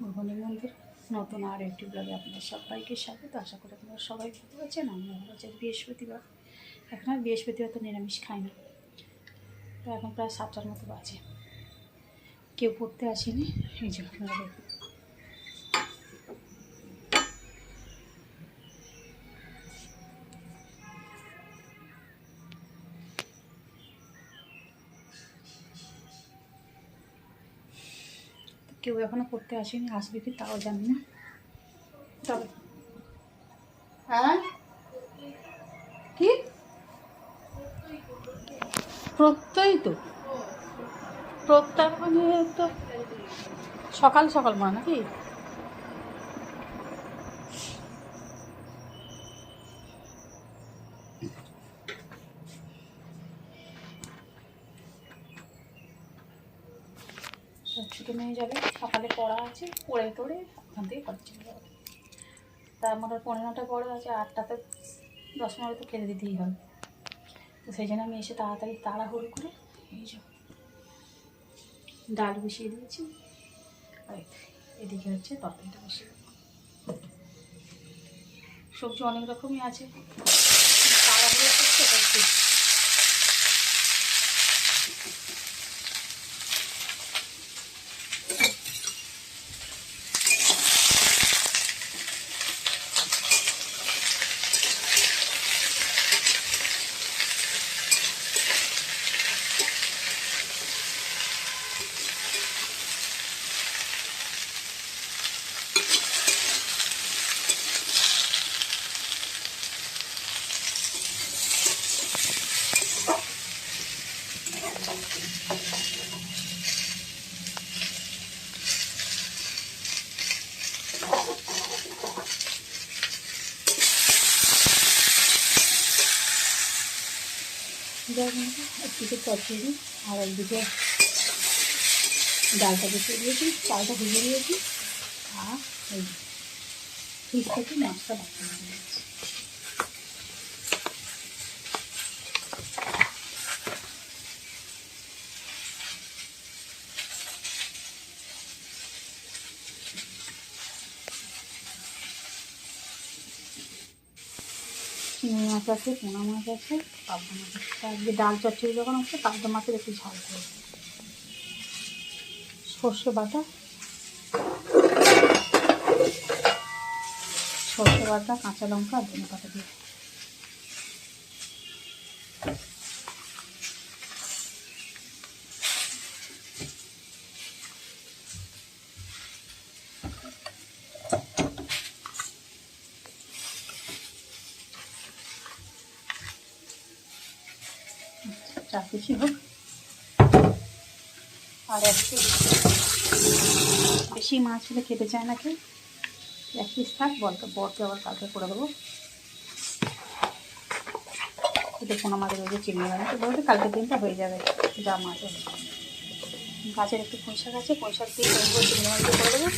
মূর্গনি মন্দির, নতুন আর একটি ব্লগে আপনাদের সবাইকে স্বাগত। আশা করি আপনারা সবাই ভালো আছেন আমি ভালো আছি। বৃহস্পতিবার। এখন আর বৃহস্পতিবার তো নিরামিষ খাই না। তো এখন প্রায় সাতটার মতো বাজে। কেউ পড়তে আসেনি, এই যে আপনারা দেখুন কেউ এখনও করতে আসেনি, আসবে কি তাও জানি না। তবে হ্যাঁ? কি? প্রত্যয় তো। প্রত্যয় মানে তো সকাল সকাল মা নাকি? পড়ে ওখান থেকে কলেজ চলে যাবে। তার মধ্যে পনেরোটা পড়া আছে আটটাতে দশ মিনিট তো খেতে দিতেই হবে তো সেই জন্য আমি এসে তাড়াতাড়ি তাড়াহুড়ো করে এই যে ডাল বসিয়ে দিয়েছি। আর এদিকে হচ্ছে তরকারিটা বসিয়ে। সবজি অনেক রকমই আছে। তাড়াহুড়ো করছে তাই একটু যাই হোক, একদিকে চচ্চড়ি আর একদিকে ডালটা বসিয়ে দিয়েছি, চালটা ভেজে দিয়েছি আর ফ্রিজ থেকে মাছটা বাচ্চা চিংড়ি মাছ আছে, পোনা মাছ আছে, পাবদা মাছ আছে। আজকে ডাল চচ্চড়ি যখন আছে পাবদা মাছের একটু ঝাল করে। সর্ষে বাটা। সর্ষে বাটা, কাঁচা লঙ্কা আর ধনে পাতা দিয়ে। পিসি হোক আর এক বেশি মাছ হলে খেতে চায় না কেউ। এক পিস থাক বলকে বরকে আবার কালকে করে দেবো। কোনো মাছের ওই যে চিংড়ি তো বলতে কালকের দিনটা হয়ে যাবে, যা মাছ গাছের একটু পয়সা আছে পয়সা দিয়ে চিংড়ি মাছ করে দেবো।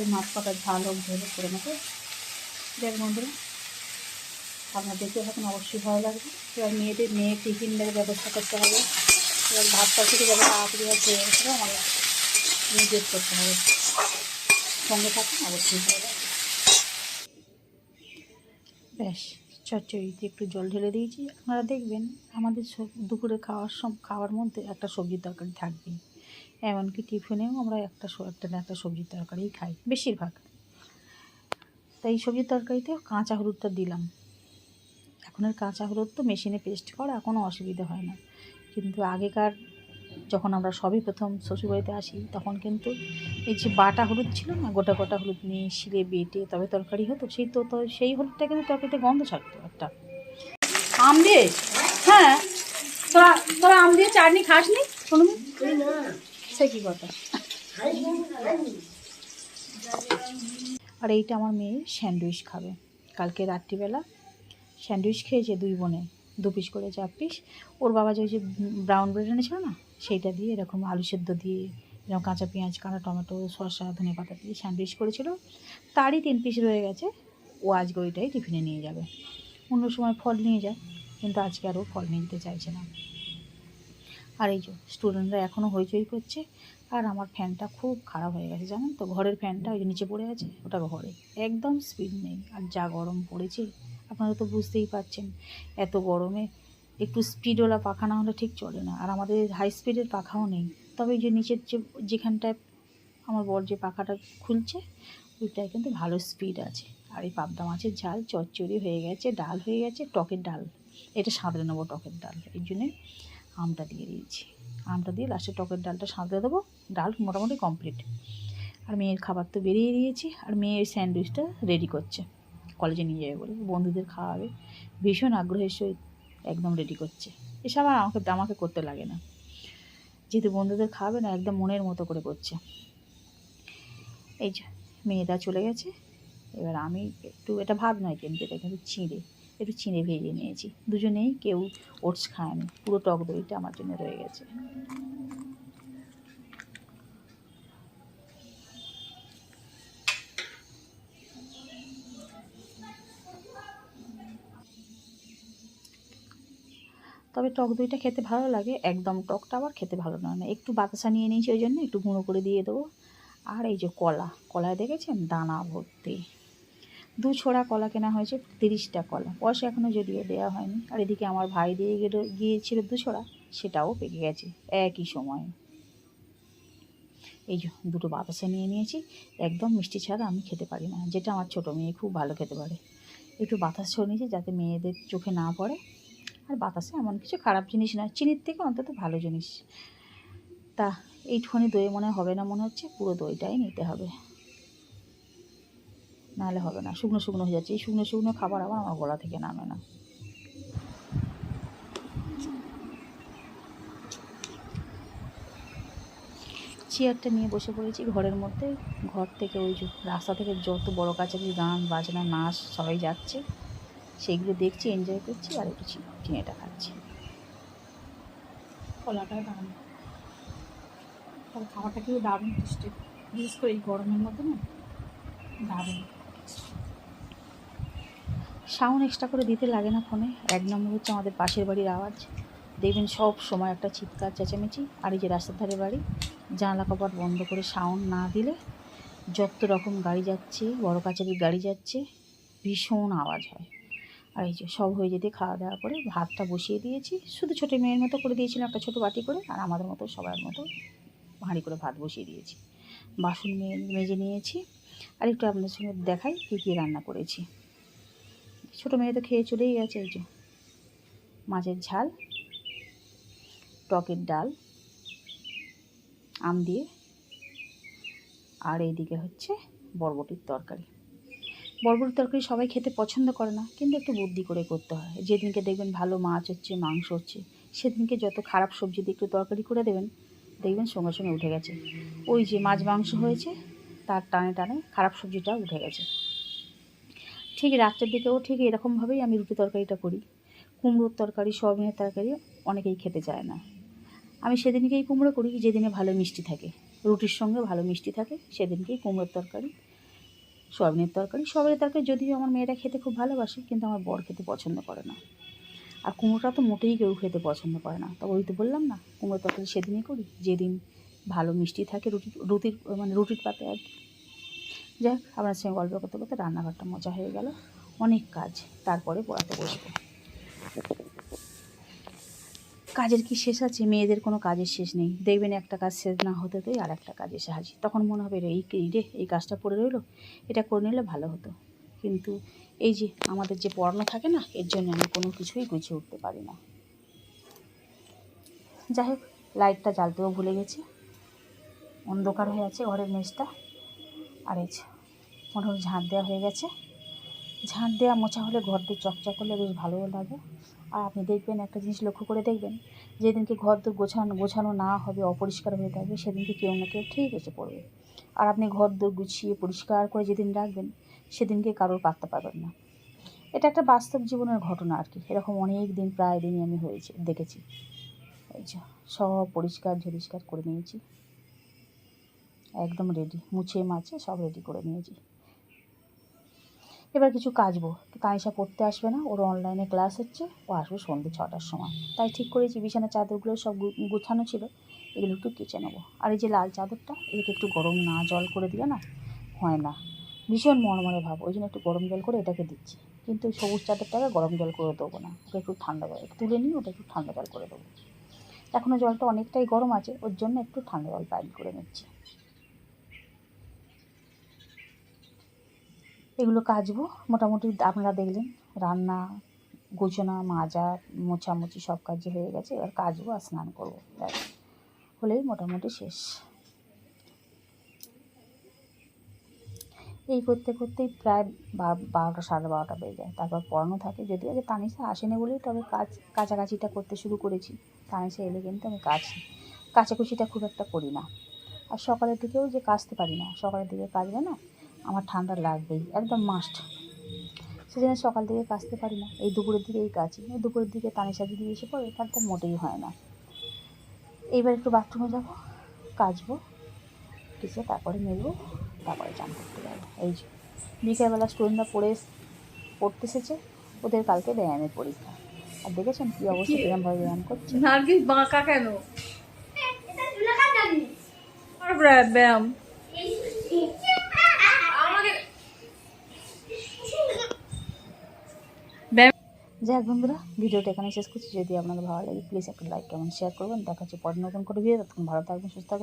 ওই মাছ পাতার ঝাল হোক, ঝোল করে নেব। দেখ বন্ধুরা, আপনার দেখে এখন অবশ্যই ভালো লাগবে। এবার মেয়েদের, মেয়ে টিফিনের ব্যবস্থা করতে হবে। এবার ভাত পাখিতে যাবে, তাড়াতাড়ি আর খেয়ে আমার নিজের করতে হবে। সঙ্গে থাকুন, অবশ্যই ভালো লাগবে। ব্যাস, চচ্চড়িতে একটু জল ঢেলে দিয়েছি। আপনারা দেখবেন, আমাদের দুপুরে খাওয়ার সব খাওয়ার মধ্যে একটা সবজির তরকারি থাকবেই। এমনকি টিফিনেও আমরা একটা একটা না একটা সবজির তরকারিই খাই, বেশিরভাগ। তাই সবজির তরকারিতে কাঁচা হলুদটা দিলাম। এখন আর কাঁচা হলুদ তো মেশিনে পেস্ট করা কোনো অসুবিধা হয় না। কিন্তু আগেকার যখন আমরা সবই প্রথম শ্বশুরবাড়িতে আসি, তখন কিন্তু এই যে বাটা হলুদ ছিল না, গোটা গোটা হলুদ নিয়ে শিলে বেটে তবে তরকারি হতো, সেই তো সেই হলুদটা কিন্তু তরকারিতে গন্ধ ছাড়তো একটা। আম দিয়ে? হ্যাঁ। তোরা তোরা আম দিয়ে চাটনি খাস নি কোনো সে কি কথা? আর এইটা আমার মেয়ে স্যান্ডউইচ খাবে। কালকে রাত্রিবেলা স্যান্ডউইচ খেয়েছে দুই বোনে দু পিস করে চার পিস, ওর বাবা যে ওই যে ব্রাউন ব্রেড এনেছিল না, সেইটা দিয়ে এরকম আলু সেদ্ধ দিয়ে, এরকম কাঁচা পেঁয়াজ, কাঁচা টমেটো, শসা, ধনে পাতা দিয়ে স্যান্ডউইচ করেছিল। তারই তিন পিস রয়ে গেছে, ও আজকে ওইটাই টিফিনে নিয়ে যাবে। অন্য সময় ফল নিয়ে যায়, কিন্তু আজকে আর ও ফল নিয়ে যেতে চাইছে না। আর এই যে স্টুডেন্টরা এখনও হইচই করছে, আর আমার ফ্যানটা খুব খারাপ হয়ে গেছে, জানেন তো? ঘরের ফ্যানটা ওই যে নিচে পড়ে আছে ওটা ঘরে। একদম স্পিড নেই, আর যা গরম পড়েছে, আপনারা তো বুঝতেই পারছেন, এত গরমে একটু স্পিডওয়ালা পাখা না হলে ঠিক চলে না, আর আমাদের হাই স্পিডের পাখাও নেই। তবে যে নিচের যে, যেখানটায় আমার বর যে পাখাটা খুলছে, ওইটায় কিন্তু ভালো স্পিড আছে। আর এই পাবদা মাছের ঝাল চচ্চড়ি হয়ে গেছে, ডাল হয়ে গেছে, টকের ডাল। এটা সাঁতরে নেব টকের ডাল এই জন্যে আমটা দিয়ে দিয়েছি। আমটা দিয়ে লাস্টে টকের ডালটা সাঁতরে দেবো। ডাল মোটামুটি কমপ্লিট আর মেয়ের খাবার তো বেরিয়ে দিয়েছি। আর মেয়ের স্যান্ডউইচটা রেডি করছে। কলেজে নিয়ে যাবে বলে। বন্ধুদের খাওয়াবে। ভীষণ আগ্রহের সহিত একদম রেডি করছে। এসব আর আমাকে আমাকে করতে লাগে না। যেহেতু বন্ধুদের খাওয়াবে না, একদম মনের মতো করে করছে। এই যে, মেয়েটা চলে গেছে। এবার আমি একটু এটা ভাত নয় কিন্তু এটা কিন্তু চিঁড়ে একটু চিঁড়ে ভেজে নিয়েছি। দুজনেই কেউ ওটস খায়নি। পুরো টক দইটা আমার জন্য রয়ে গেছে। তবে টক দইটা খেতে ভালো লাগে। একদম টকটা আবার খেতে ভালো লাগে না একটু বাতাসা নিয়ে নিয়েছি ওই জন্য একটু গুঁড়ো করে দিয়ে দেবো। আর এই যে কলা, কলায় দেখেছেন? দানা ভর্তি। দু ছোড়া কলা কেনা হয়েছে, তিরিশটা কলা। পয়সা এখনও যদিও দেওয়া হয়নি। আর এদিকে আমার ভাই দিয়ে গিয়েছিল দু ছোড়া, সেটাও পেকে গেছে একই সময়ে। এই দুটো বাতাসা নিয়ে নিয়েছি, একদম মিষ্টি ছাড়া আমি খেতে পারি না, যেটা আমার ছোটো মেয়ে খুব ভালো খেতে পারে। একটু বাতাস ছড়ে নিয়েছি যাতে মেয়েদের চোখে না পড়ে। আর বাতাসে এমন কিছু খারাপ জিনিস নয় চিনির থেকে অন্তত ভালো জিনিস। তা এইটুখানি দই মনে হবে না মনে হচ্ছে, পুরো দইটাই নিতে হবে। নাহলে হবে না, শুকনো শুকনো হয়ে যাচ্ছে। এই শুকনো শুকনো খাবার আবার আমার গলা থেকে নামে না। চেয়ারটা নিয়ে বসে পড়েছি ঘরের মধ্যে। ঘর থেকে ওই রাস্তা থেকে যত বড় কাছাকাছি গান, বাজনা, নাচ সবাই যাচ্ছে। সেইগুলো দেখছি এনজয় করছি আর একটু চিনেটা খাচ্ছি। কলাটা তবে খাবারটা কিন্তু দারুণ টেস্টি বিশেষ করে এই গরমের মধ্যে না, দারুণ। সাউন্ড এক্সট্রা করে দিতে লাগে না ফোনে এক নম্বর হচ্ছে আমাদের পাশের বাড়ির আওয়াজ। দেখবেন সব সময় একটা চিৎকার, চেঁচামেচি। আর এই যে রাস্তার ধারে বাড়ি, জানলা কপাট বন্ধ করে সাউন্ড না দিলে যত রকম গাড়ি যাচ্ছে, বড় কাচারির গাড়ি যাচ্ছে, ভীষণ আওয়াজ হয়। আর এই যে সব হয়ে যেতে খাওয়া দাওয়া করে ভাতটা বসিয়ে দিয়েছি। শুধু ছোটো মেয়ের মতো করে দিয়েছিলাম একটা ছোটো বাটি করে, আর আমাদের মতো সবার মতো হাঁড়ি করে ভাত বসিয়ে দিয়েছি। বাসন মেজে নিয়েছি। আর একটু আপনাদের সঙ্গে দেখাই কী কী রান্না করেছি। ছোটো মেয়ে তো খেয়ে চলেই গেছে এই যে। মাছের ঝাল, টকের ডাল, আম দিয়ে, আর এইদিকে হচ্ছে বরবটির তরকারি। বরবটির তরকারি সবাই খেতে পছন্দ করে না, কিন্তু একটু বুদ্ধি করে করতে হয়। যেদিনকে দেখবেন ভালো মাছ হচ্ছে, মাংস হচ্ছে, সেদিনকে যত খারাপ সবজি দিয়ে একটু তরকারি করে দেবেন, দেখবেন সঙ্গে সঙ্গে উঠে গেছে। ওই যে মাছ মাংস হয়েছে তার টানে টানে খারাপ সবজিটা উঠে গেছে। ঠিক রাত্রের দিকেও ঠিক এরকমভাবেই আমি রুটি তরকারিটা করি। কুমড়োর তরকারি, সয়াবিনের তরকারি অনেকেই খেতে চায় না। আমি সেদিনকেই কুমড়ো করি, যেদিনে ভালো মিষ্টি থাকে। রুটির সঙ্গে ভালো মিষ্টি থাকে, সেদিনকেই কুমড়োর তরকারি, সয়াবিনের তরকারি। সয়াবিনের তরকারি, যদিও আমার মেয়েরা খেতে খুব ভালোবাসে, কিন্তু আমার বর খেতে পছন্দ করে না। আর কুমড়োটা তো মোটেই কেউ খেতে পছন্দ করে না। তবে ওই তো বললাম না, কুমড়োর তরকারি সেদিনই করি। যেদিন ভালো মিষ্টি থাকে রুটি রুটির মানে রুটির পাতে আর কি। যাই হোক, আপনার সঙ্গে গল্প করতে করতে রান্নাঘরটা মজা হয়ে গেল। অনেক কাজ, তারপরে পড়াতে বসবো। কাজের কি শেষ আছে? মেয়েদের কোনো কাজের শেষ নেই। দেখবেন একটা কাজ শেষ না হতে হতেতেই আর একটা কাজ এসে হাজির। তখন মনে হবে, এই রে, এই কাজটা পড়ে রইল? এটা করে নিলে ভালো হতো। কিন্তু এই যে আমাদের যে পড়ানো থাকে না, এর জন্য আমি কোনো কিছুই গুছিয়ে উঠতে পারি না। যাই হোক, লাইটটা জ্বালতেও ভুলে গেছি। অন্ধকার হয়ে আছে, ঘরের মেঝটা। আর এই মোটামুটি ঝাঁট দেওয়া হয়ে গেছে। ঝাঁট দেওয়া মোছা হলে ঘর দিয়ে চকচক করলে বেশ ভালোও লাগে। আর আপনি দেখবেন একটা জিনিস লক্ষ্য করে দেখবেন, যেদিনকে ঘর দূর গোছানো গোছানো না হবে, অপরিষ্কার হয়ে থাকবে, সেদিনকে কেউ না কেউ ঠিক এসে পড়বে। আর আপনি ঘর দূর গুছিয়ে পরিষ্কার করে যেদিন রাখবেন, সেদিনকে কারোর পাত্তা পাবেন না। এটা একটা বাস্তব জীবনের ঘটনা আর কি। এরকম অনেক দিন, প্রায় দিনই আমি হয়েছে, দেখেছি। সব পরিষ্কার ঝরিষ্কার করে নিয়েছি। একদম রেডি মুছে মাছে সব রেডি করে নিয়েছি। এবার কিছু কাচবো তানিশা পড়তে আসবে না, ওর অনলাইনে ক্লাস হচ্ছে, ও আসবে সন্ধ্যে ছটার সময়। তাই ঠিক করেছি বিছানার চাদরগুলো সব গুছানো ছিল, এগুলো একটু কেচে নেব। আর এই যে লাল চাদরটা, এটাকে একটু গরম না জল করে দিলে না হয় না। ভীষণ মরমরে ভাব, ওই জন্য একটু গরম জল করে এটাকে দিচ্ছি। কিন্তু সবুজ চাদরটাকে গরম জল করে দেবো না ওকে একটু ঠান্ডা জল তুলে নিয়ে ওটা একটু ঠান্ডা জল করে দেবো। এখনও জলটা অনেকটাই গরম আছে, ওর জন্য একটু ঠান্ডা জল পাইল করে নিচ্ছি। এগুলো কাচবো। মোটামুটি আপনারা দেখলেন, রান্না, গোছানো, মাজা, মোছামুছি সব কাজ হয়ে গেছে। এবার কাচবো আর স্নান করব। হলেই মোটামুটি শেষ। এই করতে করতেই প্রায় বারোটা, সাড়ে বারোটা বেজে যায়। তারপর পড়ানো থাকে। যদিও আগে তানিশা আসেনি বলেই তবে কাজ, কাছাকাছিটা করতে শুরু করেছি। তানিশা এলে কিন্তু আমি কাছি কাচাকুচিটা খুব একটা করি না। আর সকালের দিকেও যে কাচতে পারি না। সকালের দিকে কাচলে না আমার ঠান্ডা লাগবেই একদম মাস্ট সেজন্য সকাল থেকে কাচতে পারি না। এই দুপুরের দিকে এই কাচি এই দুপুরের দিকে তানিশা যদি এসে পড়ে তাহলে তো মোটেই হয় না। এইবার একটু বাথরুমে যাব কাচবো কেচে তারপরে মেলবো তারপরে চান করতে যাব। এই যে বিকেলবেলা স্টুডেন্টরা পড়ে এস- পড়তে এসেছে ওদের কালকে ব্যায়ামের পরীক্ষা। আর দেখেছেন কী অবস্থা কি? কিরমভাবে ব্যায়াম করছে? নার্গিস বাঁকা কেন? আর ব্যায়াম ব্যায়াম আমাকে যাক বন্ধুরা, ভিডিওটা এখানে শেষ করছি। যদি আপনাদের ভালো লাগে প্লিজ একটা লাইক কেমন শেয়ার করবেন। দেখা হচ্ছে পরে নতুন করে ভিডিও তখন ভালো থাকবেন, সুস্থ থাকবেন।